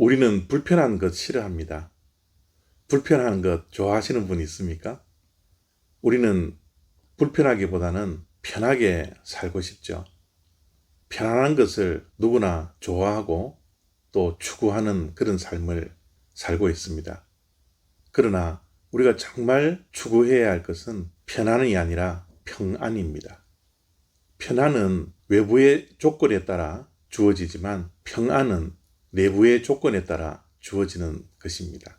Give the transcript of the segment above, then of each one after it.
우리는 불편한 것 싫어합니다. 불편한 것 좋아하시는 분 있습니까? 우리는 불편하기보다는 편하게 살고 싶죠. 편안한 것을 누구나 좋아하고 또 추구하는 그런 삶을 살고 있습니다. 그러나 우리가 정말 추구해야 할 것은 편안이 아니라 평안입니다. 편안은 외부의 조건에 따라 주어지지만 평안은 내부의 조건에 따라 주어지는 것입니다.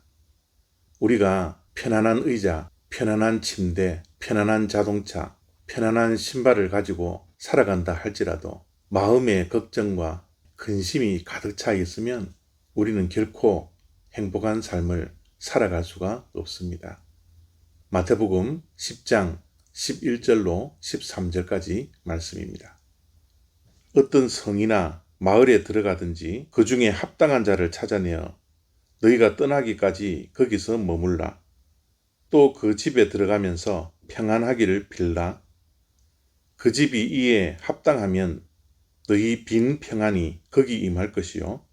우리가 편안한 의자, 편안한 침대, 편안한 자동차, 편안한 신발을 가지고 살아간다 할지라도 마음의 걱정과 근심이 가득 차 있으면 우리는 결코 행복한 삶을 살아갈 수가 없습니다. 마태복음 10장 11절로 13절까지 말씀입니다. 어떤 성이나 마을에 들어가든지 그 중에 합당한 자를 찾아내어 너희가 떠나기까지 거기서 머물라. 또 그 집에 들어가면서 평안하기를 빌라. 그 집이 이에 합당하면 너희 빈 평안이 거기 임할 것이요.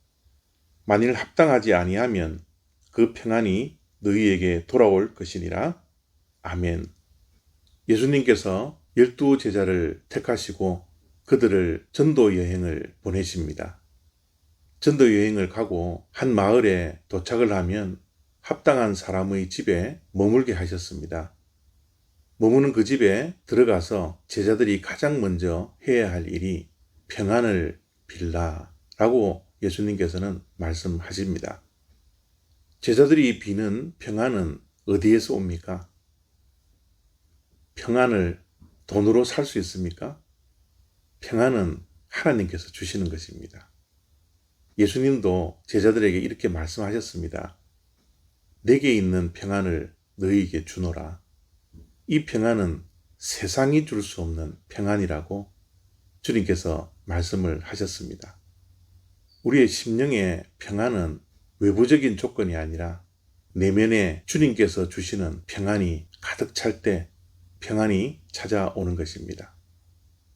만일 합당하지 아니하면 그 평안이 너희에게 돌아올 것이니라. 아멘. 예수님께서 열두 제자를 택하시고 그들을 전도 여행을 보내십니다. 전도 여행을 가고 한 마을에 도착을 하면 합당한 사람의 집에 머물게 하셨습니다. 머무는 그 집에 들어가서 제자들이 가장 먼저 해야 할 일이 평안을 빌라라고 예수님께서는 말씀하십니다. 제자들이 비는 평안은 어디에서 옵니까? 평안을 돈으로 살 수 있습니까? 평안은 하나님께서 주시는 것입니다. 예수님도 제자들에게 이렇게 말씀하셨습니다. 내게 있는 평안을 너희에게 주노라. 이 평안은 세상이 줄 수 없는 평안이라고 주님께서 말씀을 하셨습니다. 우리의 심령의 평안은 외부적인 조건이 아니라 내면에 주님께서 주시는 평안이 가득 찰 때 평안이 찾아오는 것입니다.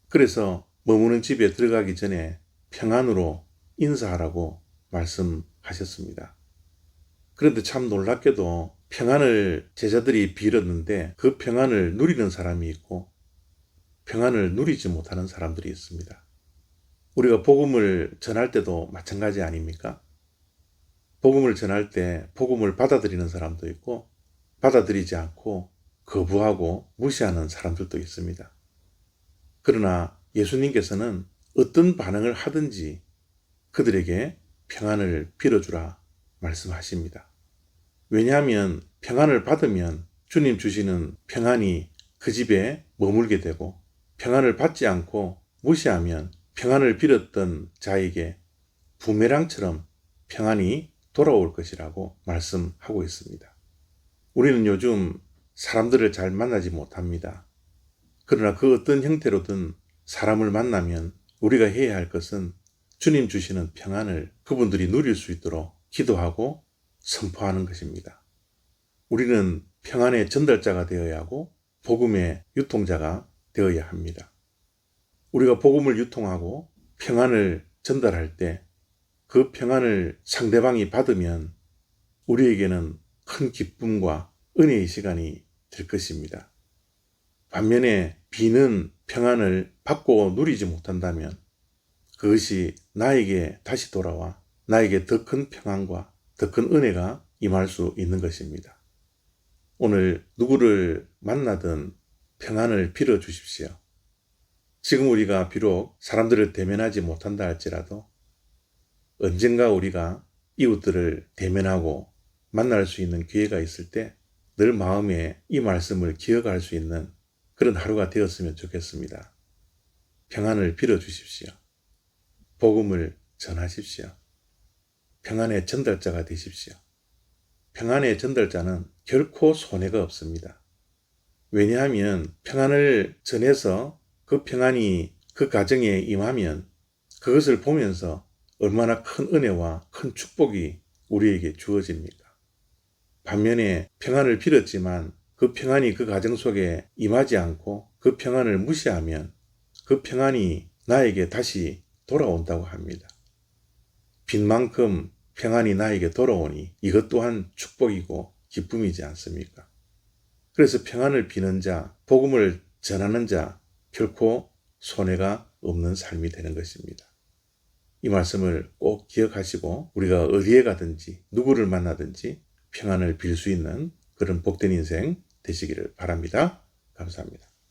그래서 머무는 집에 들어가기 전에 평안으로 인사하라고 말씀하셨습니다. 그런데 참 놀랍게도 평안을 제자들이 빌었는데 그 평안을 누리는 사람이 있고 평안을 누리지 못하는 사람들이 있습니다. 우리가 복음을 전할 때도 마찬가지 아닙니까? 복음을 전할 때 복음을 받아들이는 사람도 있고 받아들이지 않고 거부하고 무시하는 사람들도 있습니다. 그러나 예수님께서는 어떤 반응을 하든지 그들에게 평안을 빌어주라 말씀하십니다. 왜냐하면 평안을 받으면 주님 주시는 평안이 그 집에 머물게 되고 평안을 받지 않고 무시하면 평안을 빌었던 자에게 부메랑처럼 평안이 돌아올 것이라고 말씀하고 있습니다. 우리는 요즘 사람들을 잘 만나지 못합니다. 그러나 그 어떤 형태로든 사람을 만나면 우리가 해야 할 것은 주님 주시는 평안을 그분들이 누릴 수 있도록 기도하고 선포하는 것입니다. 우리는 평안의 전달자가 되어야 하고 복음의 유통자가 되어야 합니다. 우리가 복음을 유통하고 평안을 전달할 때 그 평안을 상대방이 받으면 우리에게는 큰 기쁨과 은혜의 시간이 될 것입니다. 반면에 비는 평안을 받고 누리지 못한다면 그것이 나에게 다시 돌아와 나에게 더 큰 평안과 더 큰 은혜가 임할 수 있는 것입니다. 오늘 누구를 만나든 평안을 빌어 주십시오. 지금 우리가 비록 사람들을 대면하지 못한다 할지라도 언젠가 우리가 이웃들을 대면하고 만날 수 있는 기회가 있을 때 늘 마음에 이 말씀을 기억할 수 있는 그런 하루가 되었으면 좋겠습니다. 평안을 빌어 주십시오. 복음을 전하십시오. 평안의 전달자가 되십시오. 평안의 전달자는 결코 손해가 없습니다. 왜냐하면 평안을 전해서 그 평안이 그 가정에 임하면 그것을 보면서 얼마나 큰 은혜와 큰 축복이 우리에게 주어집니까? 반면에 평안을 빌었지만 그 평안이 그 가정 속에 임하지 않고 그 평안을 무시하면 그 평안이 나에게 다시 돌아온다고 합니다. 빈 만큼 평안이 나에게 돌아오니 이것 또한 축복이고 기쁨이지 않습니까? 그래서 평안을 비는 자, 복음을 전하는 자 결코 손해가 없는 삶이 되는 것입니다. 이 말씀을 꼭 기억하시고 우리가 어디에 가든지 누구를 만나든지 평안을 빌 수 있는 그런 복된 인생 되시기를 바랍니다. 감사합니다.